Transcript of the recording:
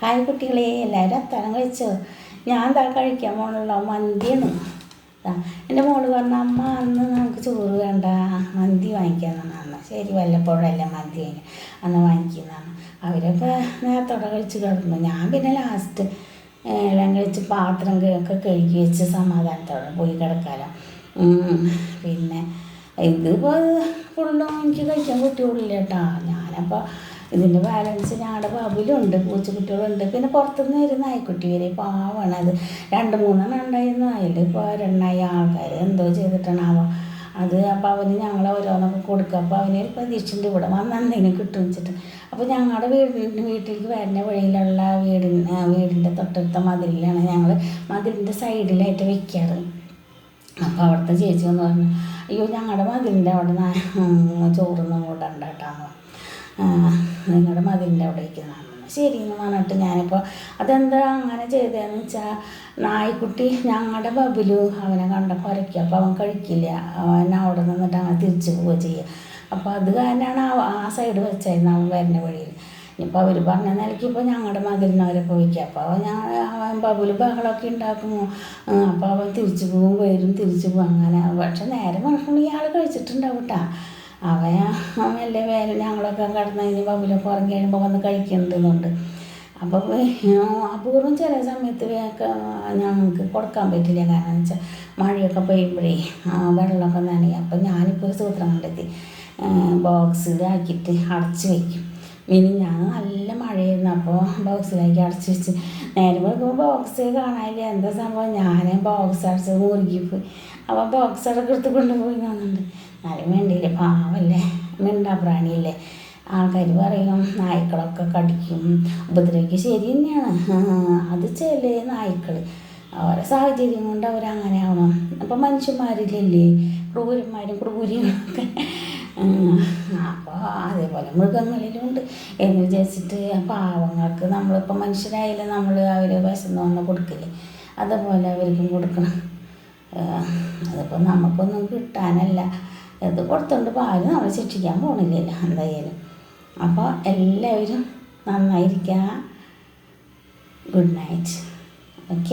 Hi കുട്ടികളെ എല്ലാവരും അത്താഴം കഴിച്ചോ? ഞാൻ എന്താ കഴിക്കാൻ പോകണല്ലോ മന്തിയാണ്. എന്റെ മോൾ പറഞ്ഞ അമ്മ അന്ന് നമുക്ക് ചോറ് വേണ്ട. മന്തി വാങ്ങിക്കാന്നാണ്. അന്ന് ശരി വല്ലപ്പോഴല്ല മന്തി വാങ്ങിക്കാം അന്ന് വാങ്ങിക്കുന്നതാണ്. അവരൊക്കെ നേരത്തോടെ കഴിച്ച് കിടന്നു. ഞാൻ പിന്നെ ലാസ്റ്റ് എല്ലാം കഴിച്ച് പാത്രം ഒക്കെ കഴുകി വെച്ച് സമാധാനത്തോടെ പോയി കിടക്കാലോ. പിന്നെ ഇതിപ്പോൾ ഫുള്ളും എനിക്ക് കഴിക്കാൻ കുട്ടികളില്ല കേട്ടോ. ഞാനപ്പോൾ ഇതിന്റെ ബാലൻസ് ഞങ്ങളുടെ ബാബുലുണ്ട് പൂച്ചക്കുട്ടികളുണ്ട്. പിന്നെ പുറത്തുനിന്ന് വരുന്ന നായ്ക്കുട്ടി വരെ പാവാണ് അത്. രണ്ട് മൂന്നെണ്ണം ഉണ്ടായിരുന്നു അതിൽ ഇപ്പോൾ രണ്ടായി ആൾക്കാർ എന്തോ ചെയ്തിട്ടാണാവോ അത് അപ്പോൾ അവന് ഞങ്ങൾ ഓരോന്നൊക്കെ കൊടുക്കുക അപ്പോൾ അവനെ ഒരു പ്രതീക്ഷയുണ്ട്. ഇവിടെ വന്ന് എന്തെങ്കിലും കിട്ടും വെച്ചിട്ട്. അപ്പോൾ ഞങ്ങളുടെ വീടിന് വീട്ടിലേക്ക് വരുന്ന വഴിയിലുള്ള വീടിന് വീടിന്റെ തൊട്ടടുത്ത മതിലിലാണ് ഞങ്ങൾ മതിലിന്റെ സൈഡിലായിട്ട് വെക്കാറ്. അപ്പോൾ അവിടുത്തെ ചേച്ചി എന്ന് പറഞ്ഞു അയ്യോ ഞങ്ങളുടെ മതിലിന്റെ അവിടെ ചോറൊന്നും കൂടണ്ട കേട്ടോ. നിങ്ങളുടെ മതിലിന്റെ അവിടെ ഇരിക്കുന്നതാണ് ശരി എന്ന് പറഞ്ഞിട്ട് ഞാനിപ്പോൾ അതെന്താ അങ്ങനെ ചെയ്തതെന്ന് വെച്ചാൽ നായ്ക്കുട്ടി ഞങ്ങളുടെ ബബിലു അവനെ കണ്ട കുരയ്ക്കുക അപ്പോൾ അവൻ കഴിക്കില്ല. അവൻ അവിടെ നിന്നിട്ട് അങ്ങനെ തിരിച്ചു പോവുക ചെയ്യുക അപ്പോൾ അത് കാരണമാണ് ആ- സൈഡ് വെച്ചായിരുന്നു അവൻ വരുന്ന വഴിയിൽ. ഇനിയിപ്പോൾ അവർ പറഞ്ഞ നിലയ്ക്ക് ഇപ്പോൾ ഞങ്ങളുടെ മതിലിന് അവരെ പോയിക്കുക അപ്പോൾ ഞങ്ങൾ അവൻ ബബുൽ ബഹളമൊക്കെ ഉണ്ടാക്കുമോ? അപ്പോൾ അവൻ തിരിച്ചു പോകും വരും തിരിച്ചു പോകും അങ്ങനെ. പക്ഷെ നേരെ മണക്കുമ്പോൾ ഇയാൾ കഴിച്ചിട്ടുണ്ടാവും കേട്ടോ. അവൻ വലിയ വേല ഞങ്ങളൊക്കെ കിടന്ന് കഴിഞ്ഞ് ബബുലൊക്കെ ഉറങ്ങി കഴിയുമ്പോൾ വന്ന് കഴിക്കുന്നുണ്ട് അപ്പോൾ അപൂർവം ചില സമയത്ത് ഞങ്ങൾക്ക് കൊടുക്കാൻ പറ്റില്ല. കാരണം വെച്ചാൽ മഴയൊക്കെ പെയ്യുമ്പോഴേ വെള്ളമൊക്കെ നനയും. അപ്പം ഞാനിപ്പോൾ ഒരു സൂത്രം കണ്ടെത്തി. ബോക്സിലാക്കിയിട്ട് അടച്ച് വയ്ക്കും മിനി ഞാൻ നല്ല മഴയായിരുന്നു. അപ്പോൾ ബോക്സിലേക്ക് അടച്ച് വെച്ച് നേരെ വെക്കുമ്പോൾ ബോക്സ് കാണാനില്ല. എന്താ സംഭവം? ഞാൻ ബോക്സ് അടച്ച് മുറുകിപ്പോയി അപ്പോൾ ബോക്സ് അടക്കം എടുത്ത് കൊണ്ടുപോയി കാണുന്നുണ്ട്. എന്നാലും വേണ്ടിയില്ല പാവല്ലേ? മിണ്ടാ പ്രാണിയല്ലേ? ആൾക്കാർ പറയും നായ്ക്കളൊക്കെ കടിക്കും. ഉപദ്രവിക്കും ശരി തന്നെയാണ്. അത് ചില നായ്ക്കൾ ഓരോ സാഹചര്യം കൊണ്ട് അവരങ്ങനെ ആവണം. അപ്പം മനുഷ്യന്മാരിലല്ലേ ക്രൂരന്മാരും ക്രൂരികളൊക്കെ. അപ്പോൾ അതേപോലെ മൃഗങ്ങളിലുണ്ട് എന്ന് വിചാരിച്ചിട്ട് പാവങ്ങൾക്ക് നമ്മളിപ്പോൾ മനുഷ്യരായാലും നമ്മൾ അവർ വിശന്ന് വന്ന് കൊടുക്കില്ലേ? അതുപോലെ അവർക്കും കൊടുക്കണം. അതിപ്പോൾ നമുക്കൊന്നും കിട്ടാനല്ല. ഇത് കൊടുത്തോണ്ട് പാൽ നമ്മൾ ശിക്ഷിക്കാൻ പോകണില്ല എന്തായാലും. അപ്പോൾ എല്ലാവരും നന്നായിരിക്കുക ഗുഡ് നൈറ്റ് ഓക്കെ